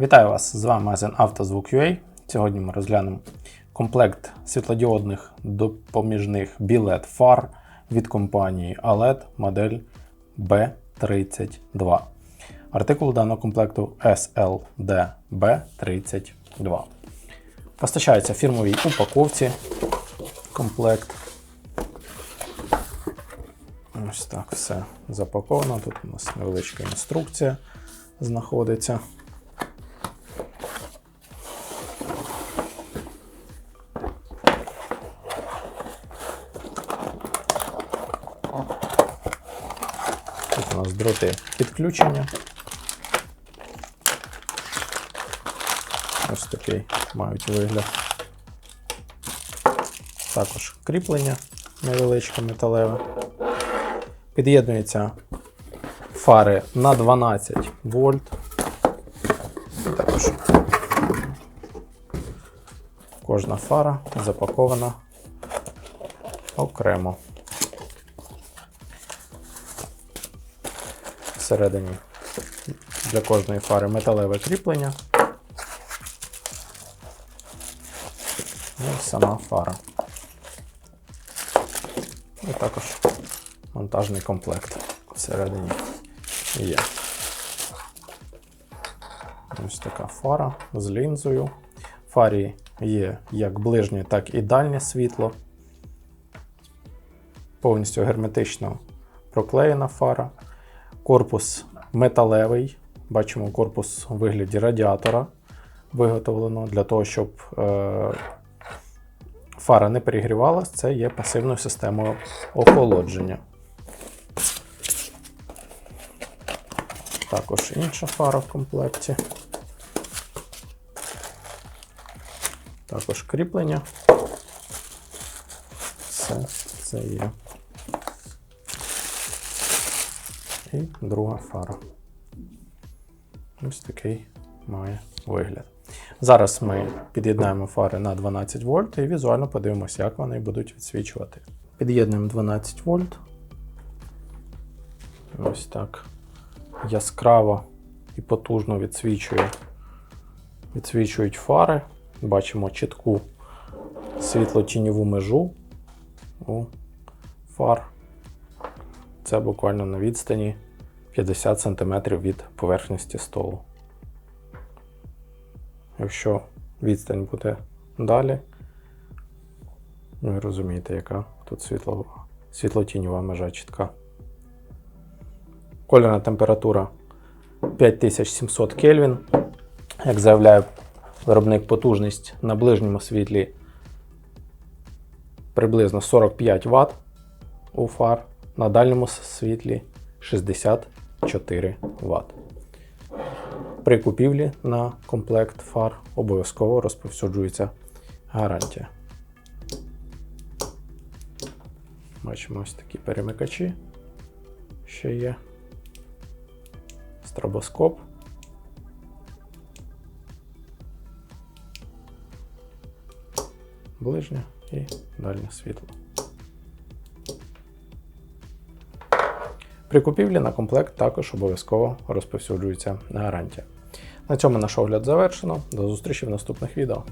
Вітаю вас! З вами магазин «Автозвук.UA». Сьогодні ми розглянемо комплект світлодіодних допоміжних білет фар від компанії OLED модель B32. Артикул даного комплекту SLDB32. Постачається фірмовій упаковці комплект. Ось так все запаковано. Тут у нас невеличка інструкція знаходиться. Нас дроти підключення. Ось такий мають вигляд. Також кріплення невеличке металеве. Під'єднуються фари на 12 вольт. Також кожна фара запакована окремо. Всередині для кожної фари металеве кріплення. Ну і сама фара. І також монтажний комплект всередині є. Ось така фара з лінзою. Фарі є як ближнє, так і дальнє світло. Повністю герметично проклеєна фара. Корпус металевий. Бачимо корпус у вигляді радіатора виготовлено для того, щоб е, фара не перегрівалась. Це є пасивною системою охолодження. Також інша фара в комплекті. Також кріплення. Все це є. І друга фара. Ось такий має вигляд. Зараз ми під'єднаємо фари на 12 вольт і візуально подивимося, як вони будуть відсвічувати. Під'єднуємо 12 вольт. Ось так яскраво і потужно відсвічує, відсвічують фари. Бачимо чітку світло-тіньову межу у фар. Це буквально на відстані 50 см від поверхності столу. Якщо відстань буде далі, ви розумієте, яка тут світло, світло-тіньова межа чітка. Кольорна температура 5700 Кельвін. Як заявляє виробник потужність на ближньому світлі приблизно 45 Вт у фар, на дальньому світлі 64 Вт. При купівлі на комплект фар обов'язково розповсюджується гарантія. Бачимо ось такі перемикачі, ще є. Стробоскоп. Ближнє і дальнє світло. При купівлі на комплект також обов'язково розповсюджується гарантія. На цьому наш огляд завершено. До зустрічі в наступних відео.